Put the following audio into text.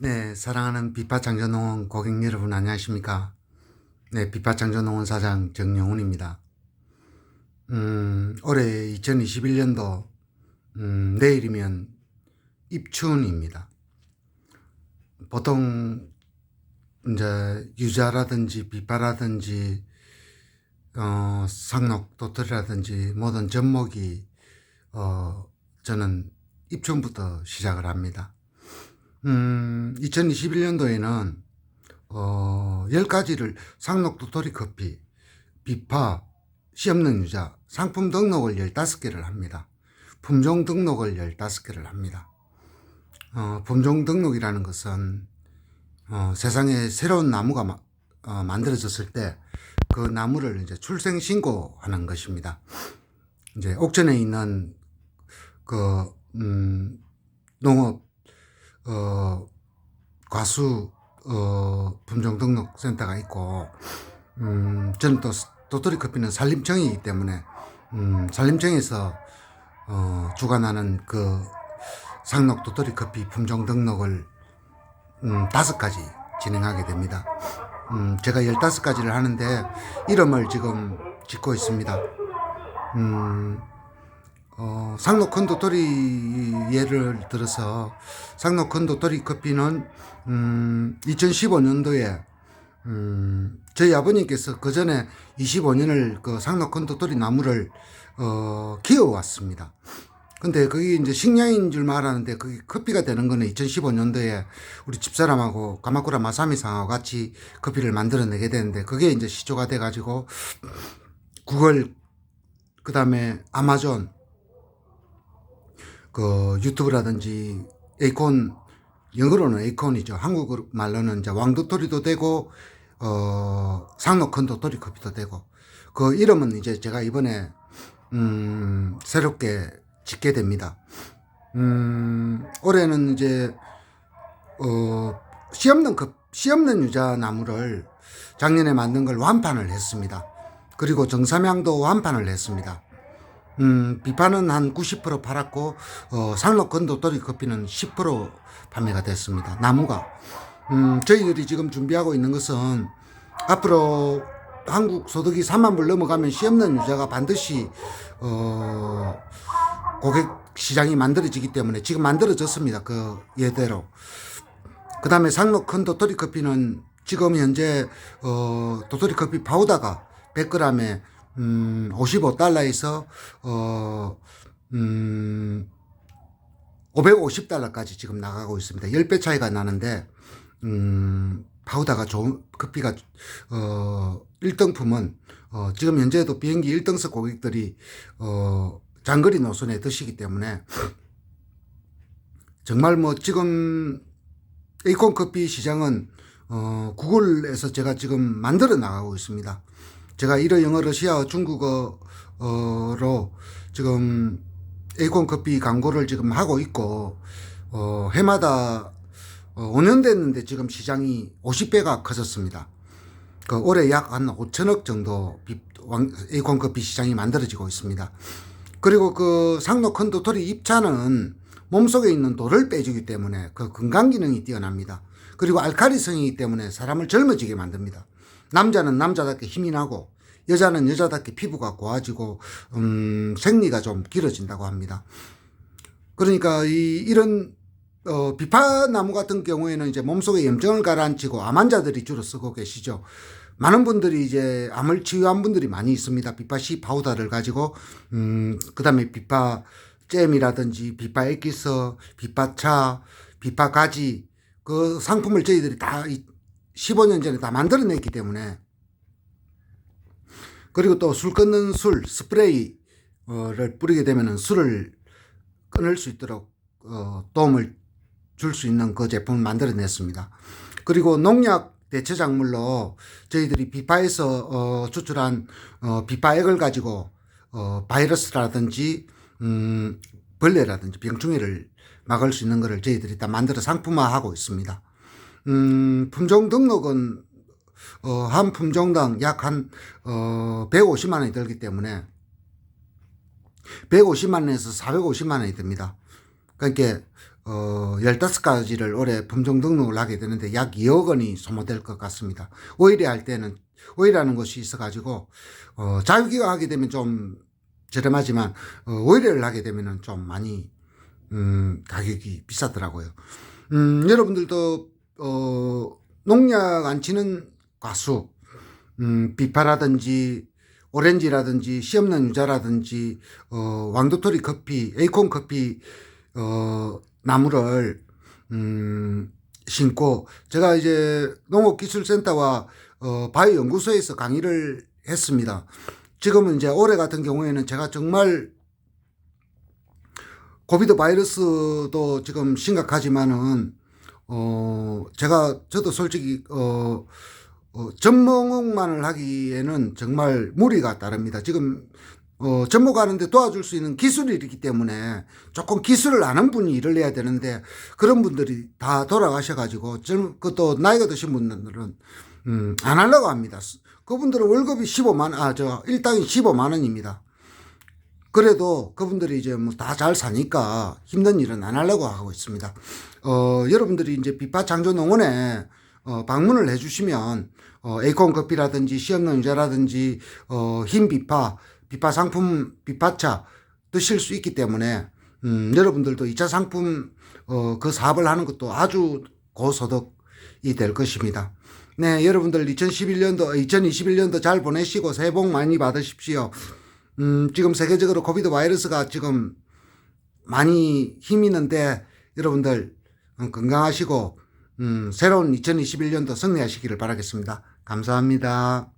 네, 사랑하는 비파장전농원 고객 여러분 안녕하십니까? 네, 비파장전농원 사장 정영훈입니다. 음, 올해 2021년도 음, 내일이면 입춘입니다. 보통 이제 유자라든지 비파라든지 어, 상록 도토리라든지 모든 접목이 어, 저는 입춘부터 시작을 합니다. 음, 2021년도에는 어, 10가지를 상록 도토리 커피, 비파, 시험능 유자, 상품 등록을 15개를 합니다. 품종 등록을 15개를 합니다. 어, 품종 등록이라는 것은 어, 세상에 새로운 나무가 마- 어, 만들어졌을 때 그 나무를 이제 출생 신고하는 것입니다. 이제 옥천에 있는 그 음, 농업 어, 과수 어, 품종 등록 센터가 있고 음, 저는 또 도토리 커피는 산림청이기 때문에 음, 산림청에서 어, 주관하는 그 상록 도토리 커피 품종 등록을 음, 다섯 가지 진행하게 됩니다. 음, 제가 열다섯 가지를 하는데 이름을 지금 짓고 있습니다. 음, 어, 상록큰 도토리 예를 들어서 상록큰 도토리 커피는 음, 2015년도에 음, 저희 아버님께서 그 전에 25년을 그 상록큰 도토리 나무를 어, 키워왔습니다. 근데 그게 이제 식량인 줄 알았는데 그게 커피가 되는 거는 2015년도에 우리 집사람하고 가마쿠라 마사미상하고 같이 커피를 만들어내게 되는데 그게 이제 시초가 돼가지고 구글 그 다음에 아마존 그 유튜브라든지 에이콘 영어로는 에이콘이죠. 한국 말로는 이제 왕도토리도 되고 어 상록큰 도토리 커피도 되고 그 이름은 이제 제가 이번에 음 새롭게 짓게 됩니다. 음 올해는 이제 어 시험는 컵 시험는 유자 나무를 작년에 만든 걸 완판을 했습니다. 그리고 정삼향도 완판을 했습니다. 음, 비파는 한90% 팔았고, 어, 상록 건 도토리 커피는 10% 판매가 됐습니다. 나무가. 음, 저희들이 지금 준비하고 있는 것은 앞으로 한국 소득이 3만 불 넘어가면 시 없는 유자가 반드시, 어, 고객 시장이 만들어지기 때문에 지금 만들어졌습니다. 그 예대로. 그 다음에 상록 큰 도토리 커피는 지금 현재, 어, 도토리 커피 파우더가 100g에 음, 55달러에서, 어, 음, 550달러까지 지금 나가고 있습니다. 10배 차이가 나는데, 음, 파우더가 좋은, 커피가, 어, 1등품은, 어, 지금 현재도 비행기 1등석 고객들이, 어, 장거리 노선에 드시기 때문에, 정말 뭐 지금 에이콘 커피 시장은, 어, 구글에서 제가 지금 만들어 나가고 있습니다. 제가 일어 영어 러시아어 중국어로 지금 에이콘 커피 광고를 지금 하고 있고 어, 해마다 어, 5년 됐는데 지금 시장이 50배가 커졌습니다. 그 올해 약 한 5천억 정도 에이콘 커피 시장이 만들어지고 있습니다. 그리고 그 상록 큰 도토리 잎차는 몸속에 있는 돌을 빼주기 때문에 그 건강 기능이 뛰어납니다. 그리고 알칼리성이기 때문에 사람을 젊어지게 만듭니다. 남자는 남자답게 힘이 나고 여자는 여자답게 피부가 고와지고 음, 생리가 좀 길어진다고 합니다. 그러니까 이 이런 어, 비파나무 같은 경우에는 이제 몸속에 염증을 가라앉히고 암 환자들이 주로 쓰고 계시죠. 많은 분들이 이제 암을 치유한 분들이 많이 있습니다. 비파 C 파우더를 가지고 음, 그다음에 비파 잼이라든지 비파 엑기스, 비파차, 비파 가지 그 상품을 저희들이 다 15년 전에 다 만들어냈기 때문에 그리고 또 술 끊는 술 스프레이를 뿌리게 되면은 술을 끊을 수 있도록 어, 도움을 줄 수 있는 그 제품을 만들어냈습니다. 그리고 농약 대체 작물로 저희들이 비파에서 어, 추출한 어, 비파액을 가지고 어, 바이러스라든지 음, 벌레라든지 병충해를 막을 수 있는 것을 저희들이 다 만들어 상품화하고 있습니다. 음, 품종 등록은 어, 한 품종당 약 한, 어, 150만 원이 들기 때문에 150만 원에서 450만 원이 듭니다. 그러니까 어, 15가지를 올해 품종 등록을 하게 되는데 약 2억 원이 소모될 것 같습니다. 오일에 할 때는, 오일하는 것이 있어가지고, 어, 자유기가 하게 되면 좀 저렴하지만, 어, 오일을 하게 되면은 좀 많이, 음, 가격이 비싸더라고요. 음, 여러분들도, 어, 농약 안 치는 과수, 음, 비파라든지, 오렌지라든지, 시험난 유자라든지, 어, 왕도토리 커피, 에이콘 커피, 어, 나무를, 음, 심고, 제가 이제 농업기술센터와, 어, 바이오 연구소에서 강의를 했습니다. 지금은 이제 올해 같은 경우에는 제가 정말 코비드 바이러스도 지금 심각하지만은, 어, 제가, 저도 솔직히, 어, 어, 전목만을 하기에는 정말 무리가 따릅니다. 지금, 어, 접목하는데 도와줄 수 있는 기술이 있기 때문에 조금 기술을 아는 분이 일을 해야 되는데 그런 분들이 다 돌아가셔가지고 젊, 그것도 나이가 드신 분들은, 음, 안 하려고 합니다. 그분들은 월급이 15만, 아, 저, 일당이 15만 원입니다. 그래도 그분들이 이제 뭐 다 잘 사니까 힘든 일은 안 하려고 하고 있습니다. 어, 여러분들이 이제 비파 창조농원에 어, 방문을 해주시면 어, 에이콘 커피라든지 시험농 유자라든지 어, 흰 비파, 비파 상품 비파차 드실 수 있기 때문에 음, 여러분들도 2차 상품 어, 그 사업을 하는 것도 아주 고소득이 될 것입니다. 네, 여러분들 2011년도, 2021년도 잘 보내시고 새해 복 많이 받으십시오. 음, 지금 세계적으로 코비드 바이러스가 지금 많이 힘있는데 여러분들 어, 건강하시고 음, 새로운 2021년도 승리하시기를 바라겠습니다. 감사합니다.